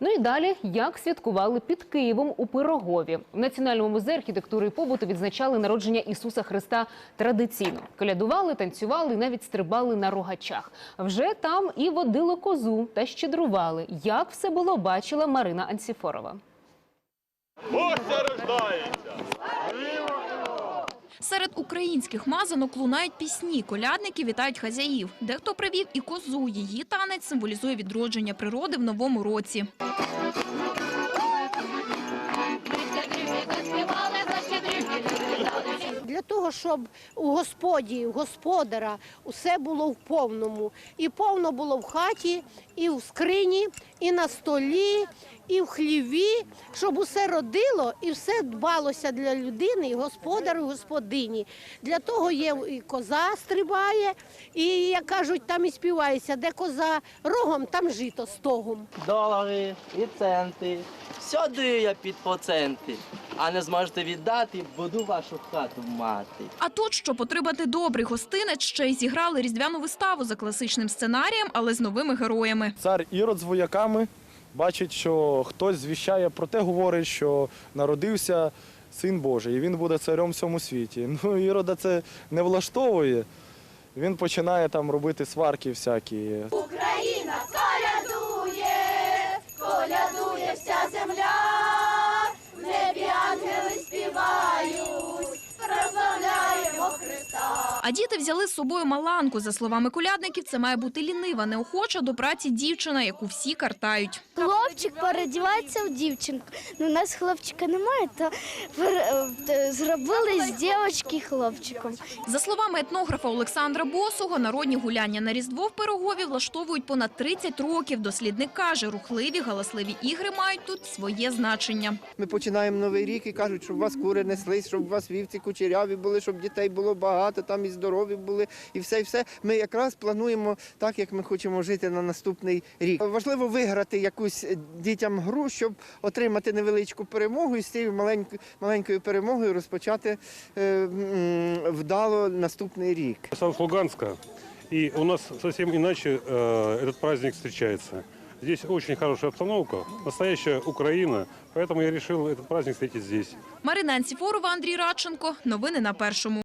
Ну і далі, як святкували під Києвом у Пирогові. В Національному музеї архітектури і побуту відзначали народження Ісуса Христа традиційно. Колядували, танцювали, навіть стрибали на рогачах. Вже там і водило козу та щедрували. Як все було, бачила Марина Ансіфорова. Гостя рождається! Серед українських мазанок лунають пісні, колядники вітають хазяїв. Дехто привів і козу. Її танець символізує відродження природи в новому році. Того, щоб у господі, у господара усе було в повному. І повно було в хаті, і в скрині, і на столі, і в хліві, щоб усе родило і все дбалося для людини, і господару, і господині. Для того є і коза стрибає, і, як кажуть, там і співається, де коза рогом, там жито стогом. долари і центи. Сюди я під проценти. А не зможете віддати, буду вашу хату мати. А тут, щоб отримати добрий гостинець, ще й зіграли різдвяну виставу за класичним сценарієм, але з новими героями. Цар Ірод з вояками бачить, що хтось звіщає про те, говорить, що народився син Божий, і він буде царем в цьому світі. Ну, Ірода це не влаштовує. Він починає там робити сварки всякі. Україна А діти взяли з собою маланку. За словами колядників, це має бути лінива, неохоча до праці дівчина, яку всі картають. Хлопчик передівається в дівчинку. Ну, у нас хлопчика немає, то е, зробили з дівчинки хлопчиком. За словами етнографа Олександра Босого, народні гуляння на Різдво в Пирогові влаштовують понад 30 років. Дослідник каже, рухливі, галасливі ігри мають тут своє значення. Ми починаємо новий рік і кажуть, щоб у вас кури неслись, щоб у вас вівці кучеряві були, щоб дітей було багато, там і здорові були, і все, і все. Ми якраз плануємо так, як ми хочемо жити на наступний рік. Важливо виграти якусь дітям гру, щоб отримати невеличку перемогу і з цією маленькою, маленькою перемогою розпочати е, м, вдало наступний рік. сам с Луганска, и у нас совсем иначе э, этот праздник встречается. Здесь очень хорошая обстановка, настоящая Украина, поэтому я решил этот праздник встретить здесь. Марина Анціфорова, Андрій Радченко. Новини на першому.